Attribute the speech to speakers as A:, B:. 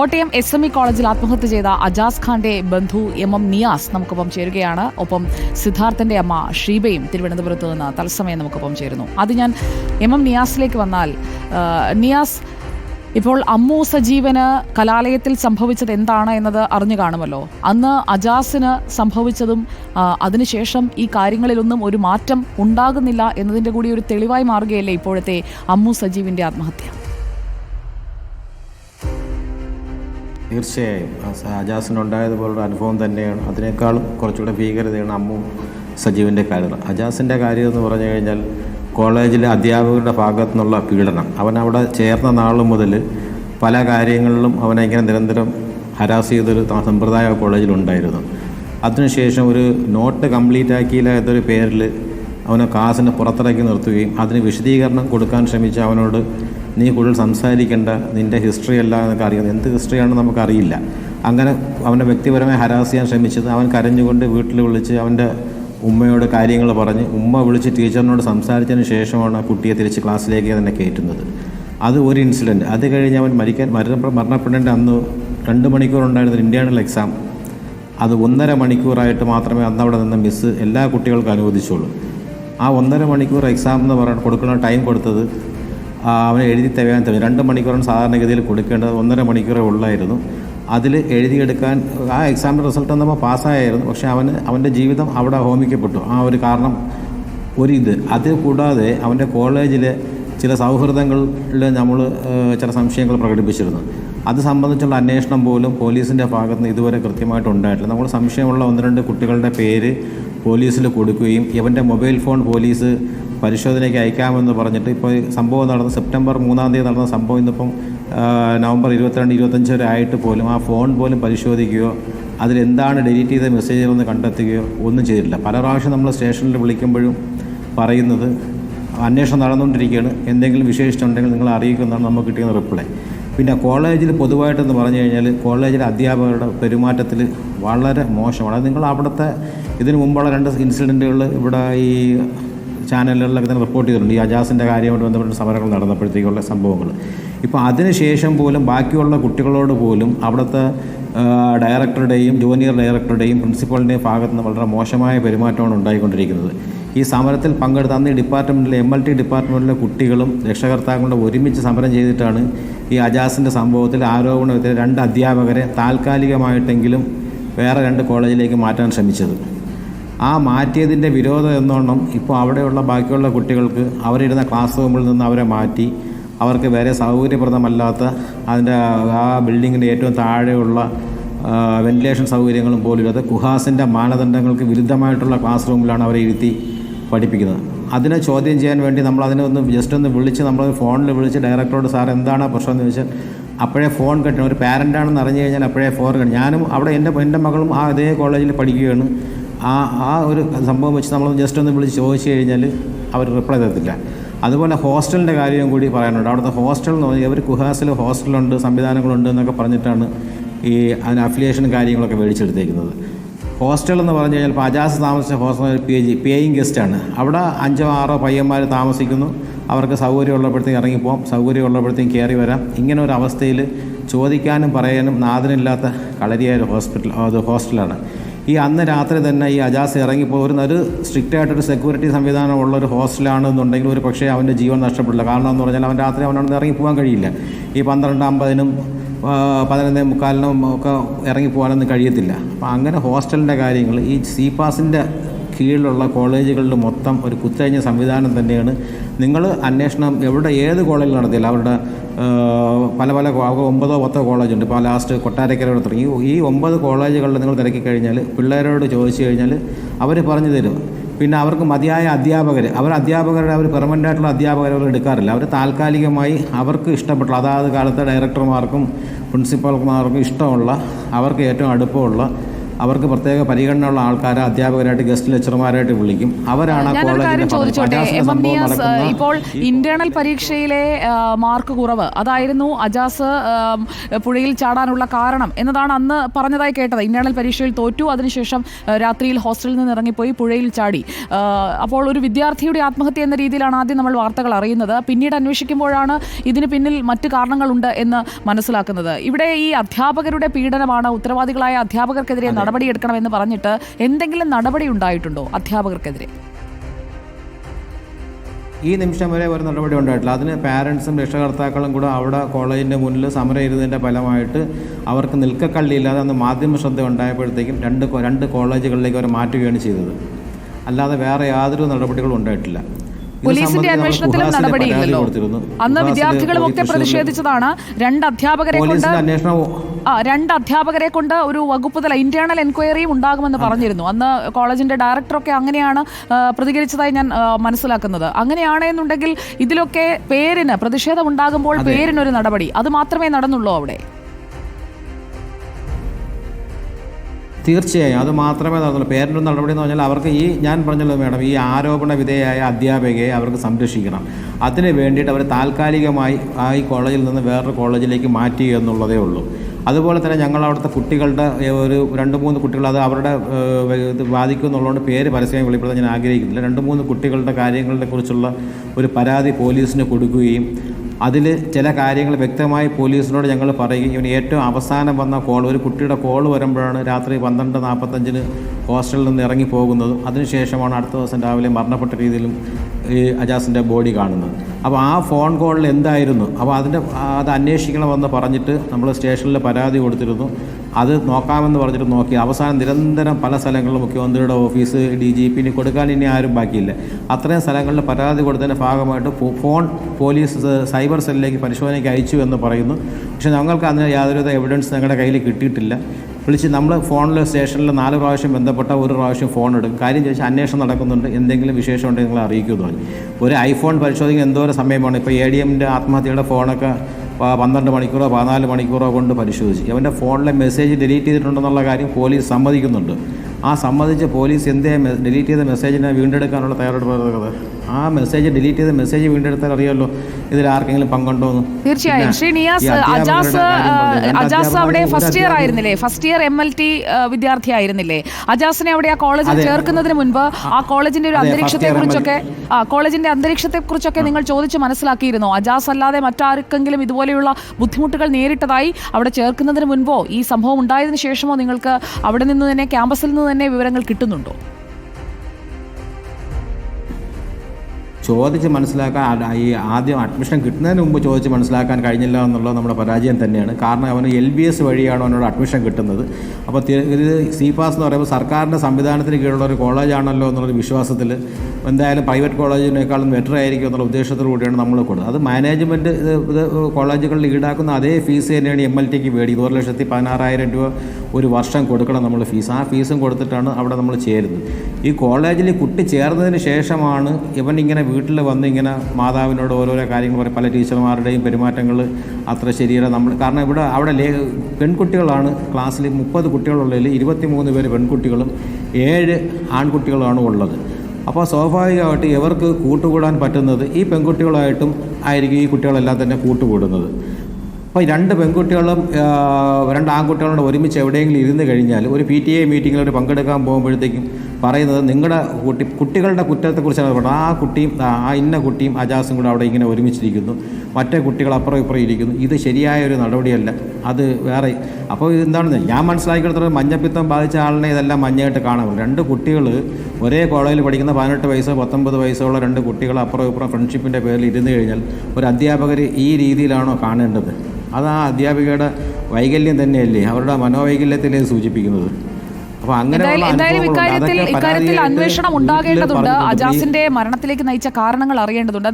A: Kottayam S M E കോളേജിൽ ആത്മഹത്യ ചെയ്ത അജാസ് ഖാന്റെ ബന്ധു എം എം നിയാസ് നമുക്കൊപ്പം ചേരുകയാണ്. ഒപ്പം സിദ്ധാർത്ഥന്റെ അമ്മ ഷീബയും തിരുവനന്തപുരത്ത് നിന്ന് തത്സമയം നമുക്കൊപ്പം ചേരുന്നു. അത് ഞാൻ എം എം നിയാസിലേക്ക് വന്നാൽ നിയാസ് ഇപ്പോൾ അമ്മു സജീവന് കലാലയത്തിൽ സംഭവിച്ചത് എന്താണ് എന്നത് അറിഞ്ഞു കാണുമല്ലോ. അന്ന് അജാസിന് സംഭവിച്ചതും അതിനുശേഷം ഈ കാര്യങ്ങളിലൊന്നും ഒരു മാറ്റം ഉണ്ടാകുന്നില്ല എന്നതിന്റെ കൂടി ഒരു തെളിവായി മാറുകയല്ലേ ഇപ്പോഴത്തെ അമ്മു സജീവിന്റെ ആത്മഹത്യ?
B: തീർച്ചയായും. അജാസിനുണ്ടായതുപോലുള്ള അനുഭവം തന്നെയാണ്. അതിനേക്കാളും കുറച്ചുകൂടെ ഭീകരതയാണ് അമ്മു സജീവിന്റെ കാര്യങ്ങൾ അജാസിന്റെ കാര്യം എന്ന് പറഞ്ഞു കഴിഞ്ഞാൽ കോളേജിലെ അധ്യാപകരുടെ ഭാഗത്തു നിന്നുള്ള പീഡനം. അവൻ അവിടെ ചേർന്ന നാൾ മുതൽ പല കാര്യങ്ങളിലും അവനെ ഇങ്ങനെ നിരന്തരം ഹരാസ് ചെയ്തൊരു സമ്പ്രദായ കോളേജിലുണ്ടായിരുന്നു. അതിനുശേഷം ഒരു നോട്ട് കംപ്ലീറ്റ് ആക്കിയില്ല എന്നൊരു പേരിൽ അവനെ ക്ലാസ്സിന് പുറത്തിറക്കി നിർത്തുകയും അതിന് വിശദീകരണം കൊടുക്കാൻ ശ്രമിച്ച അവനോട് നീ കൂടുതൽ സംസാരിക്കേണ്ട നിന്റെ ഹിസ്റ്ററി അല്ല എന്നൊക്കെ അറിയുന്നത്. എന്ത് ഹിസ്റ്ററിയാണെന്ന് നമുക്കറിയില്ല. അങ്ങനെ അവന്റെ വ്യക്തിപരമായി ഹരാസ് ചെയ്യാൻ ശ്രമിച്ചത് അവൻ കരഞ്ഞുകൊണ്ട് വീട്ടിൽ വിളിച്ച് അവന്റെ ഉമ്മയോട് കാര്യങ്ങൾ പറഞ്ഞ് ഉമ്മ വിളിച്ച് ടീച്ചറിനോട് സംസാരിച്ചതിന് ശേഷമാണ് കുട്ടിയെ തിരിച്ച് ക്ലാസ്സിലേക്ക് തന്നെ കയറ്റുന്നത്. അത് ഒരു ഇൻസിഡന്റ് അത് കഴിഞ്ഞ് അവൻ മരിക്കാൻ മരണ മരണപ്പെടേണ്ട അന്ന് രണ്ട് മണിക്കൂർ ഉണ്ടായിരുന്ന ഇന്റേണൽ എക്സാം അത് ഒന്നര മണിക്കൂറായിട്ട് മാത്രമേ അന്ന് അവിടെ നിന്ന് മിസ്സ് എല്ലാ കുട്ടികൾക്കും അനുവദിച്ചുള്ളൂ. ആ ഒന്നര മണിക്കൂർ എക്സാം എന്ന് പറയുന്നത് കൊടുക്കുന്ന ടൈം കൊടുത്തത് അവന് എഴുതി തരാൻ തരും രണ്ട് മണിക്കൂറാണ് സാധാരണഗതിയിൽ കൊടുക്കേണ്ടത്. ഒന്നര മണിക്കൂറേ ഉള്ളായിരുന്നു. അതിൽ എഴുതിയെടുക്കാൻ ആ എക്സാമിന്റെ റിസൾട്ട് എന്നപ്പോൾ പാസ്സായിരുന്നു പക്ഷേ അവന് അവന്റെ ജീവിതം അവിടെ ഹോമിക്കപ്പെട്ടു ആ ഒരു കാരണം ഒരു ഇത്. അത് കൂടാതെ അവന്റെ കോളേജിലെ ചില സൗഹൃദങ്ങളിൽ നമ്മൾ ചില സംശയങ്ങൾ പ്രകടിപ്പിച്ചിരുന്നു. അത് സംബന്ധിച്ചുള്ള അന്വേഷണം പോലും പോലീസിന്റെ ഭാഗത്ത് നിന്ന് ഇതുവരെ കൃത്യമായിട്ട് ഉണ്ടായിട്ടില്ല. നമ്മൾ സംശയമുള്ള ഒന്ന് രണ്ട് കുട്ടികളുടെ പേര് പോലീസിൽ കൊടുക്കുകയും ഇവന്റെ മൊബൈൽ ഫോൺ പോലീസ് പരിശോധനയ്ക്ക് അയക്കാമെന്ന് പറഞ്ഞിട്ട് ഇപ്പോൾ സംഭവം നടന്ന സെപ്റ്റംബർ മൂന്നാം തീയതി നടന്ന സംഭവം ഇന്നിപ്പം നവംബർ ഇരുപത്തിരണ്ട് ഇരുപത്തഞ്ച് വരെ ആയിട്ട് പോലും ആ ഫോൺ പോലും പരിശോധിക്കുകയോ അതിലെന്താണ് ഡിലീറ്റ് ചെയ്ത മെസ്സേജുകളെന്ന് കണ്ടെത്തുകയോ ഒന്നും ചെയ്തിട്ടില്ല. പല പ്രാവശ്യം നമ്മൾ സ്റ്റേഷനിൽ വിളിക്കുമ്പോഴും പറയുന്നത് അന്വേഷണം നടന്നുകൊണ്ടിരിക്കുകയാണ്. എന്തെങ്കിലും വിശേഷിച്ചുണ്ടെങ്കിൽ നിങ്ങൾ അറിയിക്കുന്നതാണ് നമുക്ക് കിട്ടിയ റിപ്ലൈ. പിന്നെ കോളേജിൽ പൊതുവായിട്ടെന്ന് പറഞ്ഞു കഴിഞ്ഞാൽ കോളേജിലെ അധ്യാപകരുടെ പെരുമാറ്റത്തിൽ വളരെ മോശമാണ്. നിങ്ങൾ അവിടുത്തെ ഇതിനു മുമ്പുള്ള രണ്ട് ഇൻസിഡന്റുകൾ ഇവിടെ ഈ ചാനലുകളിലൊക്കെ തന്നെ റിപ്പോർട്ട് ചെയ്തിട്ടുണ്ട്. ഈ അജാസിന്റെ കാര്യമായിട്ട് ബന്ധപ്പെട്ട സമരങ്ങൾ നടന്നപ്പോഴത്തേക്കുള്ള സംഭവങ്ങൾ. ഇപ്പോൾ അതിനുശേഷം പോലും ബാക്കിയുള്ള കുട്ടികളോട് പോലും അവിടുത്തെ ഡയറക്ടറുടെയും ജൂനിയർ ഡയറക്ടറുടെയും പ്രിൻസിപ്പളിന്റെയും ഭാഗത്ത് നിന്ന് വളരെ മോശമായ പെരുമാറ്റമാണ് ഉണ്ടായിക്കൊണ്ടിരിക്കുന്നത്. ഈ സമരത്തിൽ പങ്കെടുത്ത അന്ന് ഡിപ്പാർട്ട്മെന്റിലെ എം എൽ ടി ഡിപ്പാർട്ട്മെന്റിലെ കുട്ടികളും രക്ഷകർത്താക്കളും ഒരുമിച്ച് സമരം ചെയ്തിട്ടാണ് ഈ അജാസിന്റെ സംഭവത്തിൽ ആരോപണത്തിൽ രണ്ട് അധ്യാപകരെ താൽക്കാലികമായിട്ടെങ്കിലും വേറെ രണ്ട് കോളേജിലേക്ക് മാറ്റാൻ ശ്രമിച്ചത്. ആ മാറ്റിയതിന്റെ വിരോധം എന്നോണം ഇപ്പോൾ അവിടെയുള്ള ബാക്കിയുള്ള കുട്ടികൾക്ക് അവരിരുന്ന ക്ലാസ് റൂമിൽ നിന്ന് അവരെ മാറ്റി അവർക്ക് വേറെ സൗകര്യപ്രദമല്ലാത്ത അതിന്റെ ആ ബിൽഡിങ്ങിന്റെ ഏറ്റവും താഴെയുള്ള വെന്റിലേഷൻ സൗകര്യങ്ങളും പോലും ഇല്ലാത്ത കുഹാസിന്റെ മാനദണ്ഡങ്ങൾക്ക് വിരുദ്ധമായിട്ടുള്ള ക്ലാസ് റൂമിലാണ് അവരെ ഇരുത്തി പഠിപ്പിക്കുന്നത്. അതിനെ ചോദ്യം ചെയ്യാൻ വേണ്ടി നമ്മൾ അതിനെ ഒന്ന് ജസ്റ്റ് ഒന്ന് വിളിച്ച് നമ്മൾ ഫോണിൽ വിളിച്ച് ഡയറക്ടറോട് സാർ എന്താണ് പ്രശ്നം? എന്ന് ചോദിച്ചാൽ അപ്പോഴേ ഫോൺ കെട്ടണം. ഒരു പാരന്റാണെന്ന് അറിഞ്ഞു കഴിഞ്ഞാൽ അപ്പോഴേ ഫോൺ കെട്ടണം. ഞാനും അവിടെ എന്റെ എന്റെ മകളും ആ അതേ കോളേജിൽ പഠിക്കുകയാണ്. ആ ആ ഒരു സംഭവം വെച്ച് നമ്മൾ ജസ്റ്റ് ഒന്ന് വിളിച്ച് ചോദിച്ചു കഴിഞ്ഞാൽ അവർ റിപ്ലൈ തരത്തില്ല. അതുപോലെ ഹോസ്റ്റലിന്റെ കാര്യം കൂടി പറയാനുണ്ട്. അവിടുത്തെ ഹോസ്റ്റൽ എന്ന് പറഞ്ഞാൽ അവർ കുഹാസിൽ ഹോസ്റ്റലുണ്ട് സംവിധാനങ്ങളുണ്ട് എന്നൊക്കെ പറഞ്ഞിട്ടാണ് ഈ അതിന് അഫിലിയേഷനും കാര്യങ്ങളൊക്കെ മേടിച്ചെടുത്തേക്കുന്നത്. ഹോസ്റ്റൽ എന്ന് പറഞ്ഞു കഴിഞ്ഞാൽ ഇപ്പോൾ അജാസ് താമസിച്ച ഹോസ്റ്റൽ പി ജി പേയിങ് ഗസ്റ്റാണ് അവിടെ അഞ്ചോ ആറോ പയ്യന്മാർ താമസിക്കുന്നു. അവർക്ക് സൗകര്യമുള്ളപ്പോഴത്തേക്കും ഇറങ്ങിപ്പോകാം സൗകര്യമുള്ളപ്പോഴത്തേക്കും കയറി വരാം. ഇങ്ങനെ ഒരു അവസ്ഥയിൽ ചോദിക്കാനും പറയാനും നാഥനില്ലാത്ത കളരിയായ ഹോസ്പിറ്റൽ അത് ഹോസ്റ്റലാണ്. ഈ അന്ന് രാത്രി തന്നെ ഈ അജാസ് ഇറങ്ങിപ്പോരുന്ന ഒരു സ്ട്രിക്റ്റ് ആയിട്ടൊരു സെക്യൂരിറ്റി സംവിധാനം ഉള്ള ഒരു ഹോസ്റ്റലാണെന്നുണ്ടെങ്കിൽ ഒരു പക്ഷേ അവന്റെ ജീവൻ നഷ്ടപ്പെടില്ല. കാരണം എന്ന് പറഞ്ഞാൽ അവൻ രാത്രി അവനവിടെ ഇറങ്ങി പോകാൻ കഴിയില്ല. ഈ പന്ത്രണ്ട് അമ്പതിനും പതിനൊന്നേ മുക്കാലിനും ഒക്കെ ഇറങ്ങി പോകാനൊന്നും കഴിയത്തില്ല. അപ്പം അങ്ങനെ ഹോസ്റ്റലിന്റെ കാര്യങ്ങൾ ഈ സി പാസിന്റെ കീഴിലുള്ള കോളേജുകളിൽ മൊത്തം ഒരു കുത്തഴിഞ്ഞ സംവിധാനം തന്നെയാണ്. നിങ്ങൾ അന്വേഷണം എവിടെ ഏത് കോളേജിൽ നടത്തിയില്ല അവരുടെ പല പല ഒമ്പതോ പത്തോ കോളേജുണ്ട്. ഇപ്പോൾ ലാസ്റ്റ് കൊട്ടാരക്കരയോട് തുടങ്ങി. ഈ ഒമ്പത് കോളേജുകളിൽ നിങ്ങൾ തിരക്കി കഴിഞ്ഞാൽ പിള്ളേരോട് ചോദിച്ചു കഴിഞ്ഞാൽ അവർ പറഞ്ഞു തരും. പിന്നെ അവർക്ക് മതിയായ അധ്യാപകർ അവർ അധ്യാപകരുടെ അവർ പെർമനന്റ് ആയിട്ടുള്ള അധ്യാപകരെ അവർ എടുക്കാറില്ല. അവർ താൽക്കാലികമായി അവർക്ക് ഇഷ്ടപ്പെട്ടുള്ള അതാത് കാലത്തെ ഡയറക്ടർമാർക്കും പ്രിൻസിപ്പൽമാർക്കും ഇഷ്ടമുള്ള അവർക്ക് ഏറ്റവും അടുപ്പമുള്ള അവർക്ക് പ്രത്യേക പരിഗണനയുള്ള ആൾക്കാരെ അധ്യാപകരായിട്ട് ഗസ്റ്റ് ലെക്ചർമാരായിട്ട് വിളിക്കും. അവരാണ് കോളേജിന്റെ
A: ഇപ്പോൾ ഇന്റേണൽ പരീക്ഷയിലെ മാർക്ക് കുറവ്. അതായിരുന്നു അജാസ് പുഴയിൽ ചാടാനുള്ള കാരണം എന്നതാണ് അന്ന് പറഞ്ഞതായി കേട്ടത്. ഇന്റേണൽ പരീക്ഷയിൽ തോറ്റു. അതിനുശേഷം രാത്രിയിൽ ഹോസ്റ്റലിൽ നിന്ന് ഇറങ്ങിപ്പോയി പുഴയിൽ ചാടി. അപ്പോൾ ഒരു വിദ്യാർത്ഥിയുടെ ആത്മഹത്യ എന്ന രീതിയിലാണ് ആദ്യം നമ്മൾ വാർത്തകൾ അറിയുന്നത്. പിന്നീട് അന്വേഷിക്കുമ്പോഴാണ് ഇതിന് പിന്നിൽ മറ്റ് കാരണങ്ങളുണ്ട് എന്ന് മനസ്സിലാക്കുന്നത്. ഇവിടെ ഈ അധ്യാപകരുടെ പീഡനമാണ് ഉത്തരവാദികളായ അധ്യാപകർക്കെതിരെ നടപടിയെടുക്കണമെന്ന് പറഞ്ഞിട്ട് എന്തെങ്കിലും നടപടി ഉണ്ടായിട്ടുണ്ടോ അധ്യാപകർക്കെതിരെ?
B: ഈ നിമിഷം വരെ ഒരു നടപടി ഉണ്ടായിട്ടില്ല. അതിന് പാരൻസും രക്ഷകർത്താക്കളും കൂടെ അവിടെ കോളേജിന്റെ മുന്നിൽ സമരം ഇരുന്നതിന്റെ ഫലമായിട്ട് അവർക്ക് നിൽക്കക്കള്ളിയില്ലാതെ അന്ന് മാധ്യമ ശ്രദ്ധ ഉണ്ടായപ്പോഴത്തേക്കും രണ്ട് രണ്ട് കോളേജുകളിലേക്ക് അവർ മാറ്റുകയാണ് ചെയ്തത്. അല്ലാതെ വേറെ യാതൊരു നടപടികളും ഉണ്ടായിട്ടില്ല.
A: പോലീസിന്റെ അന്വേഷണത്തിലും നടപടിയില്ലല്ലോ അന്ന് വിദ്യാർത്ഥികളും ഒക്കെ പ്രതിഷേധിച്ചതാണ്. രണ്ട് അധ്യാപകരെ കൊണ്ട് ആ രണ്ട് അധ്യാപകരെ കൊണ്ട് ഒരു വകുപ്പ് തല ഇന്റേണൽ എൻക്വയറിയും ഉണ്ടാകുമെന്ന് പറഞ്ഞിരുന്നു. അന്ന് കോളേജിന്റെ ഡയറക്ടറൊക്കെ അങ്ങനെയാണ് പ്രതികരിച്ചതായി ഞാൻ മനസ്സിലാക്കുന്നത്. അങ്ങനെയാണെന്നുണ്ടെങ്കിൽ ഇതിലൊക്കെ പേരിന് പ്രതിഷേധം ഉണ്ടാകുമ്പോൾ പേരിനൊരു നടപടി. അത് മാത്രമേ നടന്നുള്ളൂ അവിടെ.
B: തീർച്ചയായും. അത് മാത്രമേ നടന്നുള്ളൂ പേരന്റ് നടപടി എന്ന് പറഞ്ഞാൽ അവർക്ക് ഈ ഞാൻ പറഞ്ഞല്ലോ മേഡം ഈ ആരോപണ വിധേയായ അധ്യാപികയെ അവർക്ക് സംരക്ഷിക്കണം. അതിന് വേണ്ടിയിട്ട് അവർ താൽക്കാലികമായി ആ ഈ കോളേജിൽ നിന്ന് വേറൊരു കോളേജിലേക്ക് മാറ്റി എന്നുള്ളതേ ഉള്ളൂ. അതുപോലെ തന്നെ ഞങ്ങൾ അവിടുത്തെ കുട്ടികളുടെ ഒരു രണ്ട് മൂന്ന് കുട്ടികൾ അത് അവരുടെ ഇത് ബാധിക്കും എന്നുള്ളതുകൊണ്ട് പേര് പരസ്യമായി വെളിപ്പെടുത്താൻ ഞാൻ ആഗ്രഹിക്കുന്നില്ല. രണ്ട് മൂന്ന് കുട്ടികളുടെ കാര്യങ്ങളെ കുറിച്ചുള്ള ഒരു പരാതി പോലീസിന് കൊടുക്കുകയും അതിൽ ചില കാര്യങ്ങൾ വ്യക്തമായി പോലീസിനോട് ഞങ്ങൾ പറയുകയും ഇവന് ഏറ്റവും അവസാനം വന്ന കോൾ ഒരു കുട്ടിയുടെ കോൾ വരുമ്പോഴാണ് രാത്രി പന്ത്രണ്ട് നാൽപ്പത്തഞ്ചിന് ഹോസ്റ്റലിൽ നിന്ന് ഇറങ്ങി പോകുന്നതും. അതിനുശേഷമാണ് അടുത്ത ദിവസം രാവിലെ മരണപ്പെട്ട രീതിയിലും ഈ അജാസിന്റെ ബോഡി കാണുന്നത്. അപ്പോൾ ആ ഫോൺ കോളിൽ എന്തായിരുന്നു? അപ്പോൾ അതിന്റെ അത് അന്വേഷിക്കണമെന്ന് പറഞ്ഞിട്ട് നമ്മൾ സ്റ്റേഷനിൽ പരാതി കൊടുത്തിരുന്നു. അത് നോക്കാമെന്ന് പറഞ്ഞിട്ട് നോക്കി. അവസാനം നിരന്തരം പല സ്ഥലങ്ങളിലും മുഖ്യമന്ത്രിയുടെ ഓഫീസ് ഡി ജി പിന് കൊടുക്കാൻ ഇനി ആരും ബാക്കിയില്ല. അത്രയും സ്ഥലങ്ങളിൽ പരാതി കൊടുത്തതിന്റെ ഭാഗമായിട്ട് ഫോൺ പോലീസ് സൈബർ സെല്ലിലേക്ക് പരിശോധനയ്ക്ക് അയച്ചു എന്ന് പറയുന്നു. പക്ഷേ ഞങ്ങൾക്ക് അതിന് യാതൊരുവിധ എവിഡൻസ് ഞങ്ങളുടെ കയ്യിൽ കിട്ടിയിട്ടില്ല. വിളിച്ച് നമ്മൾ ഫോണിൽ സ്റ്റേഷനിൽ നാല് പ്രാവശ്യം ബന്ധപ്പെട്ട ഒരു പ്രാവശ്യം ഫോൺ എടുക്കും. കാര്യം ചോദിച്ചാൽ അന്വേഷണം നടക്കുന്നുണ്ട്. എന്തെങ്കിലും വിശേഷം ഉണ്ടെങ്കിൽ നിങ്ങളെ അറിയിക്കുമെന്ന് പറഞ്ഞു ഒരു ഐഫോൺ പരിശോധിക്കാൻ എന്തോരം സമയമാണ്. ഇപ്പോൾ എ ഡി എമ്മിന്റെ ആത്മഹത്യയുടെ ഫോണൊക്കെ പന്ത്രണ്ട് മണിക്കൂറോ പതിനാല് മണിക്കൂറോ കൊണ്ട് പരിശോധിച്ചു. അവന്റെ ഫോണിലെ മെസ്സേജ് ഡിലീറ്റ് ചെയ്തിട്ടുണ്ടെന്നുള്ള കാര്യം പോലീസ് സമ്മതിക്കുന്നുണ്ട്. ആ സംബന്ധിച്ച് പോലീസ് എന്തേ ഡിലീറ്റ് ചെയ്ത മെസ്സേജിനെ വീണ്ടെടുക്കാനുള്ള തയ്യാറെടുപ്പ് നടക്കുന്നത്. ആ മെസ്സേജ് ഡിലീറ്റ് ചെയ്ത മെസ്സേജ് വീണ്ടെടുത്താൽ അറിയാമല്ലോ ഇതിൽ ആർക്കെങ്കിലും പങ്കുണ്ടോ എന്ന്.
A: തീർച്ചയായും.
B: പിന്നെ
A: ശ്രീ നിയാസ് അജാസ് അജാസ് അവിടെ ഫസ്റ്റ് ഇയർ ആയിരുന്നില്ലേ? First year M L T വിദ്യാർത്ഥി ആയിരുന്നില്ലേ? അജാസിനെ അവിടെ ആ കോളേജിൽ. ചേർക്കുന്നതിന് മുൻപ് ആ കോളേജിന്റെ ഒരു അന്തരീക്ഷത്തെ കുറിച്ചൊക്കെ ആ കോളേജിന്റെ അന്തരീക്ഷത്തെ കുറിച്ചൊക്കെ നിങ്ങൾ ചോദിച്ച് മനസ്സിലാക്കിയിരുന്നോ. അജാസ് അല്ലാതെ മറ്റാർക്കെങ്കിലും ഇതുപോലെയുള്ള ബുദ്ധിമുട്ടുകൾ നേരിട്ടതായി അവിടെ ചേർക്കുന്നതിന് മുൻപോ ഈ സംഭവം ഉണ്ടായതിനു ശേഷമോ നിങ്ങൾക്ക് അവിടെ നിന്ന് തന്നെ ക്യാമ്പസിൽ നിന്ന് തന്നെ വിവരങ്ങൾ കിട്ടുന്നുണ്ടോ?
B: ചോദിച്ച് മനസ്സിലാക്കാൻ ഈ ആദ്യം അഡ്മിഷൻ കിട്ടുന്നതിന് മുമ്പ് ചോദിച്ച് മനസ്സിലാക്കാൻ കഴിഞ്ഞില്ല എന്നുള്ളത് നമ്മുടെ പരാജയം തന്നെയാണ്. കാരണം അവന് എൽ ബി എസ് വഴിയാണ് അവനോട് അഡ്മിഷൻ കിട്ടുന്നത്. അപ്പോൾ ഇത് സി പാസ് എന്ന് പറയുമ്പോൾ സർക്കാരിന്റെ സംവിധാനത്തിന് കീഴിലുള്ള ഒരു കോളേജാണല്ലോ എന്നുള്ളൊരു വിശ്വാസത്തിൽ എന്തായാലും പ്രൈവറ്റ് കോളേജിനേക്കാളും ബെറ്റർ ആയിരിക്കും എന്നുള്ള ഉദ്ദേശത്തോടു നമ്മൾ കൊടുക്കുന്നത് അത് മാനേജ്മെന്റ് ഇത് കോളേജുകളിൽ ഈടാക്കുന്ന അതേ ഫീസ് തന്നെയാണ് എം എൽ ടിക്ക് മേടിക്കുന്നത്. ഒരു ലക്ഷത്തി പതിനാറായിരം രൂപ ഒരു വർഷം കൊടുക്കണം നമ്മൾ ഫീസ് ആ ഫീസും കൊടുത്തിട്ടാണ് അവിടെ നമ്മൾ ചേരുന്നത്. ഈ കോളേജിൽ കുട്ടി ചേർന്നതിന് ശേഷമാണ് ഇവൻ ഇങ്ങനെ വീട്ടിൽ വന്ന് ഇങ്ങനെ മാതാവിനോട് ഓരോരോ കാര്യങ്ങൾ പറയും. പല ടീച്ചർമാരുടെയും പെരുമാറ്റങ്ങൾ അത്ര ശരിയല്ല. നമ്മൾ കാരണം ഇവിടെ അവിടെ ലേ പെൺകുട്ടികളാണ് ക്ലാസ്സിൽ മുപ്പത് കുട്ടികളുള്ളതിൽ ഇരുപത്തി മൂന്ന് പേര് പെൺകുട്ടികളും ഏഴ് ആൺകുട്ടികളാണ് ഉള്ളത്. അപ്പോൾ സ്വാഭാവികമായിട്ട് ഇവർക്ക് കൂട്ടുകൂടാൻ പറ്റുന്നത് ഈ പെൺകുട്ടികളായിട്ടും ആയിരിക്കും ഈ കുട്ടികളെല്ലാം തന്നെ കൂട്ടുകൂടുന്നത്. അപ്പോൾ രണ്ട് പെൺകുട്ടികളും രണ്ട് ആൺകുട്ടികളും ഒരുമിച്ച് എവിടെയെങ്കിലും ഇരുന്ന് കഴിഞ്ഞാൽ ഒരു പി ടി എ മീറ്റിങ്ങിൽ ഒരു പങ്കെടുക്കാൻ പോകുമ്പോഴത്തേക്കും പറയുന്നത് നിങ്ങളുടെ കുട്ടി കുട്ടികളുടെ കുറ്റത്തെക്കുറിച്ചാണ് പറയുന്നത് ആ കുട്ടിയും ആ ഇന്ന കുട്ടിയും അജാസും കൂടെ അവിടെ ഇങ്ങനെ ഒരുമിച്ചിരിക്കുന്നു. മറ്റേ കുട്ടികൾ അപ്പുറം ഇപ്പുറം ഇരിക്കുന്നു. ഇത് ശരിയായ ഒരു നടപടിയല്ല. അത് വേറെ. അപ്പോൾ എന്താണെന്ന് ഞാൻ മനസ്സിലാക്കിയെടുത്തോളം മഞ്ഞപ്പിത്തം ബാധിച്ച ആളിനെ ഇതെല്ലാം മഞ്ഞയായിട്ട് കാണാം രണ്ട് കുട്ടികൾ ഒരേ കോളേജിൽ പഠിക്കുന്ന പതിനെട്ട് വയസ്സോ പത്തൊമ്പത് വയസ്സോ ഉള്ള രണ്ട് കുട്ടികൾ അപ്പുറം ഇപ്പുറം ഫ്രണ്ട്ഷിപ്പിന്റെ പേരിൽ ഇരുന്ന് കഴിഞ്ഞാൽ ഒരു അധ്യാപകർ ഈ രീതിയിലാണോ കാണേണ്ടത്? അത് ആ അധ്യാപികയുടെ വൈകല്യം തന്നെയല്ലേ? അവരുടെ മനോവൈകല്യത്തിലേ സൂചിപ്പിക്കുന്നത്.
A: എന്തായാലും. ഇക്കാര്യത്തിൽ ഇക്കാര്യത്തിൽ അന്വേഷണം ഉണ്ടാകേണ്ടതുണ്ട്. അജാസിന്റെ മരണത്തിലേക്ക് നയിച്ച കാരണങ്ങൾ അറിയേണ്ടതുണ്ട്